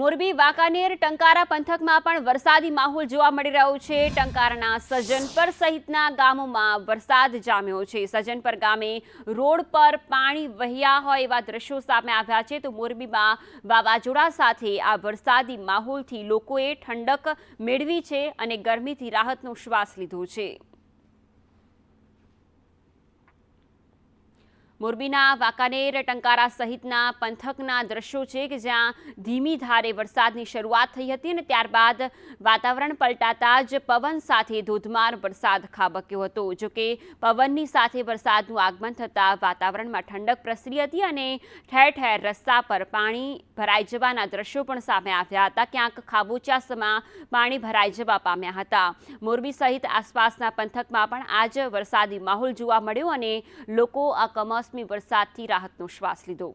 મોરબી, વાંકાનેર, ટંકારા પંથકમાં પણ વરસાદી માહોલ જોવા મળી રહ્યો છે. ટંકારાના સજનપર સહિતના ગામોમાં વરસાદ જામ્યો છે. સજનપર ગામે રોડ પર પાણી વહ્યા હોય એવા દ્રશ્યો સામે આવ્યા છે. તો મોરબીમાં વાવાઝોડા સાથે આ વરસાદી માહોલથી લોકોએ ઠંડક મેળવી છે અને ગરમીથી રાહતનો શ્વાસ લીધો છે. મોરબીના વાંકાનેર, ટંકારા સહિતના પંથકના દ્રશ્યો છે કે જ્યાં ધીમી ધારે વરસાદની શરૂઆત થઈ હતી અને ત્યારબાદ વાતાવરણ પલટાતા જ પવન સાથે ધોધમાર વરસાદ ખાબક્યો હતો. જોકે પવનની સાથે વરસાદનું આગમન થતાં વાતાવરણમાં ઠંડક પ્રસરી હતી અને ઠેર ઠેર રસ્તા પર પાણી ભરાઈ જવાના દ્રશ્યો પણ સામે આવ્યા હતા. ક્યાંક ખાબોચાસમાં પાણી ભરાઈ જવા પામ્યા હતા. મોરબી સહિત આસપાસના પંથકમાં પણ આજ વરસાદી માહોલ જોવા મળ્યો અને લોકો આ કમોસમી વરસાદથી રાહતનો શ્વાસ લીધો.